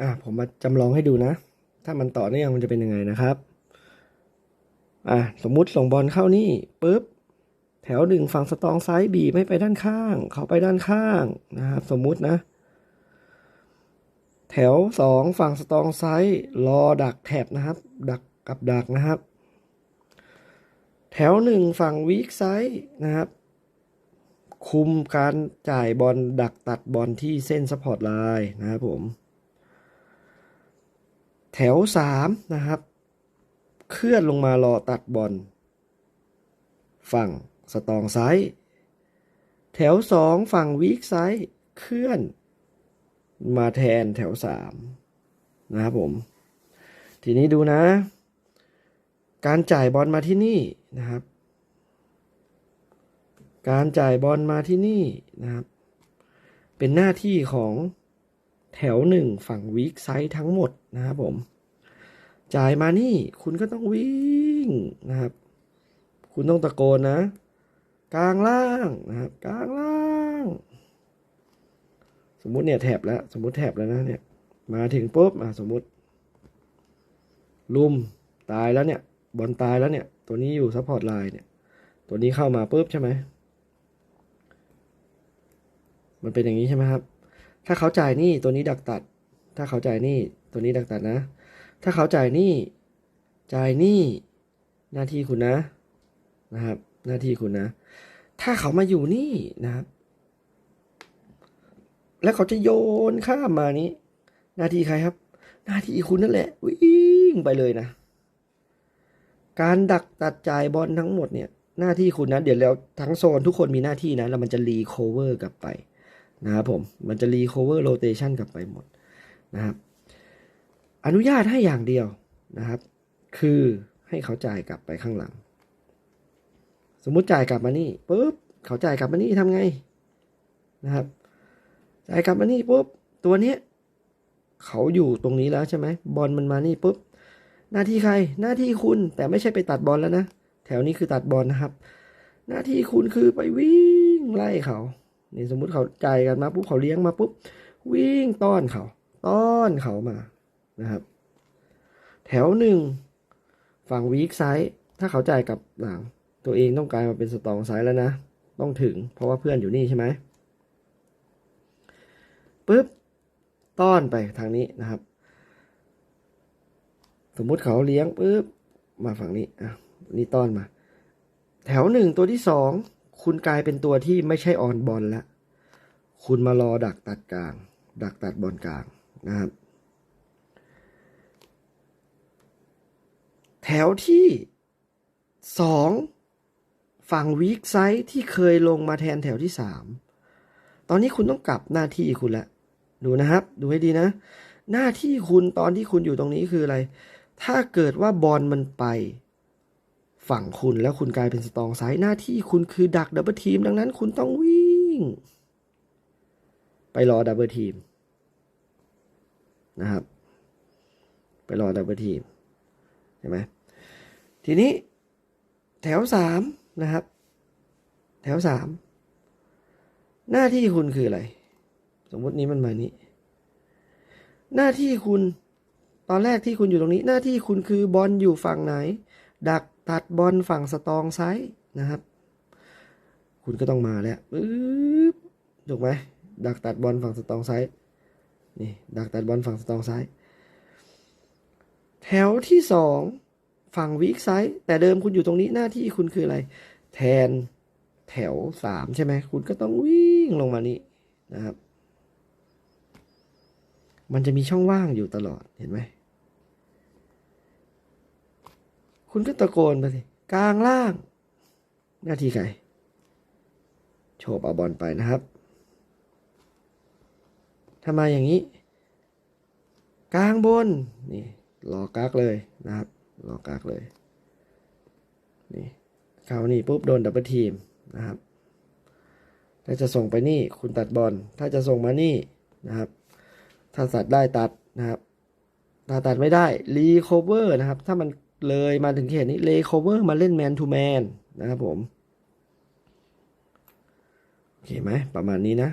อะผมมาจำลองให้ดูนะ ถ้ามันต่อเนื่องมันจะเป็นยังไงนะครับ อะสมมุติส่งบอลเข้านี่ปุ๊บแถวหนึ่งฝั่งสตองซ้ายบีไม่ไปด้านข้าง เขาไปด้านข้างนะครับสมมุตินะ แถวสองฝั่งสตองซ้ายรอดักแถบนะครับ ดักกับดักนะครับ แถวหนึ่งฝั่งวีคไซด์นะครับ คุมการจ่ายบอลดักตัดบอลที่เส้นสปอร์ตไลน์นะครับผม แถวสามนะครับ เคลื่อนลงมารอตัดบอล ฝั่งสตองไซด์แถวสองฝั่งวีคไซด์เคลื่อน มาแทนแถวสามนะครับผม ทีนี้ดูนะ การจ่ายบอลมาที่นี่นะครับ การจ่ายบอลมาที่นี่นะครับ เป็นหน้าที่ของ แถวหนึ่งฝั่งวีคไซด์ทั้งหมดนะครับผม จ่ายมานี่คุณก็ต้องวิ่งนะครับ คุณต้องตะโกนนะ กลางล่างนะครับ กลางล่าง สมมุติเนี่ยแถบแล้ว สมมุติแถบแล้วนะเนี่ย มาถึงปุ๊บอะสมมุติ ลุมตายแล้วเนี่ยบอลตายแล้วเนี่ย ตัวนี้อยู่ซัพพอร์ตไลน์เนี่ย ตัวนี้เข้ามาปุ๊บใช่ไหมมันเป็นอย่างนี้ใช่ไหมครับ ถ้าเขาจ่ายหนี่ตัวนี้ดักตัด ถ้าเขาจ่ายหนี่ตัวนี้ดักตัดนะ ถ้าเขาจ่ายหนี่จ่ายหนี่หน้าที่คุณนะนะครับ หน้าที่คุณนะ ถ้าเขามาอยู่นี่นะครับ แล้วเขาจะโยนข้ามมานี้ หน้าที่ใครครับ หน้าที่คุณนั่นแหละ วิ่งไปเลยนะ การดักตัดจ่ายบอลทั้งหมดเนี่ย หน้าที่คุณนะ เดี๋ยวแล้วทั้งโซนทุกคนมีหน้าที่นะ แล้วมันจะรีโคเวอร์กลับไป นะครับผมมันจะรีโคเวอร์โรเตชันกลับไปหมดนะครับ อนุญาตให้อย่างเดียวนะครับ คือให้เขาจ่ายกลับไปข้างหลัง สมมุติจ่ายกลับมานี่ปุ๊บเขาจ่ายกลับมานี่ทำไงนะครับ จ่ายกลับมานี่ปุ๊บตัวเนี้ยเขาอยู่ตรงนี้แล้วใช่ไหมบอลมันมานี่ปุ๊บหน้าที่ใครหน้าที่คุณแต่ไม่ใช่ไปตัดบอลแล้วนะ แถวนี้คือตัดบอลนะครับ หน้าที่คุณคือไปวิ่งไล่เขา นี่สมมุติเขาจ่ายกันมาปุ๊บเขาเลี้ยงมาปุ๊บวิ่งต้อนเขาต้อนเขามานะครับ แถวหนึ่งฝั่งวีคไซด์ถ้าเขาจ่ายกับหลังตัวเองต้องกลายมาเป็นสตองไซด์แล้วนะ ต้องถึงเพราะว่าเพื่อนอยู่นี่ใช่ไหมปุ๊บต้อนไปทางนี้นะครับ สมมุติเขาเลี้ยงปุ๊บมาฝั่งนี้อะนี่ต้อนมา แถวหนึ่งตัวที่สอง คุณกลายเป็นตัวที่ไม่ใช่ออนบอลแล้ว คุณมารอดักตัดกลาง ดักตัดบอลกลางนะครับ แถวที่สองฝั่งวีคไซด์ที่เคยลงมาแทนแถวที่สามตอนนี้คุณต้องกลับหน้าที่คุณละ ดูนะครับ ดูให้ดีนะ หน้าที่คุณตอนที่คุณอยู่ตรงนี้คืออะไร ถ้าเกิดว่าบอลมันไป ฝั่งคุณแล้วคุณกลายเป็นสตองไซด์หน้าที่คุณคือดักดับเบิลทีม ดังนั้นคุณต้องวิ่ง ไปรอดับเบิลทีมนะครับ ไปรอดับเบิลทีมเห็นไหมทีนี้แถวสามนะครับ แถวสามหน้าที่คุณคืออะไร สมมตินี้มันมานี้ หน้าที่คุณตอนแรกที่คุณอยู่ตรงนี้ หน้าที่คุณคือบอลอยู่ฝั่งไหน ดัก ตัดบอลฝั่งสตองไซด์นะครับ คุณก็ต้องมาแล้วปึ๊บถูกไหมดักตัดบอลฝั่งสตองไซด์นี่ดักตัดบอลฝั่งสตองไซด์แถวที่สองฝั่งวีคไซด์แต่เดิมคุณอยู่ตรงนี้หน้าที่คุณคืออะไร แทนแถวสามใช่ไหมคุณก็ต้องวิ่งลงมานี่นะครับ มันจะมีช่องว่างอยู่ตลอดเห็นไหม คุณก็ตะโกนไปสิกลางล่าง หน้าที่ใครโฉบเอาบอลไปนะครับถ้ามอย่างนี้ กลางบน นี่รอกักเลยนะครับรอกักเลย นี่เขานี่ปุ๊บโดนดับเบิลทีมนะครับ ถ้าจะส่งไปนี่คุณตัดบอล ถ้าจะส่งมานี่นะครับ ถ้าตัดได้ตัดนะครับ ถ้าตัดไม่ได้รีโคเวอร์นะครับ ถ้ามัน เลยมาถึงเขตนี้เลคเวอร์มาเล่นแมนทูแมนนะครับผม โอเคไหมประมาณนี้นะ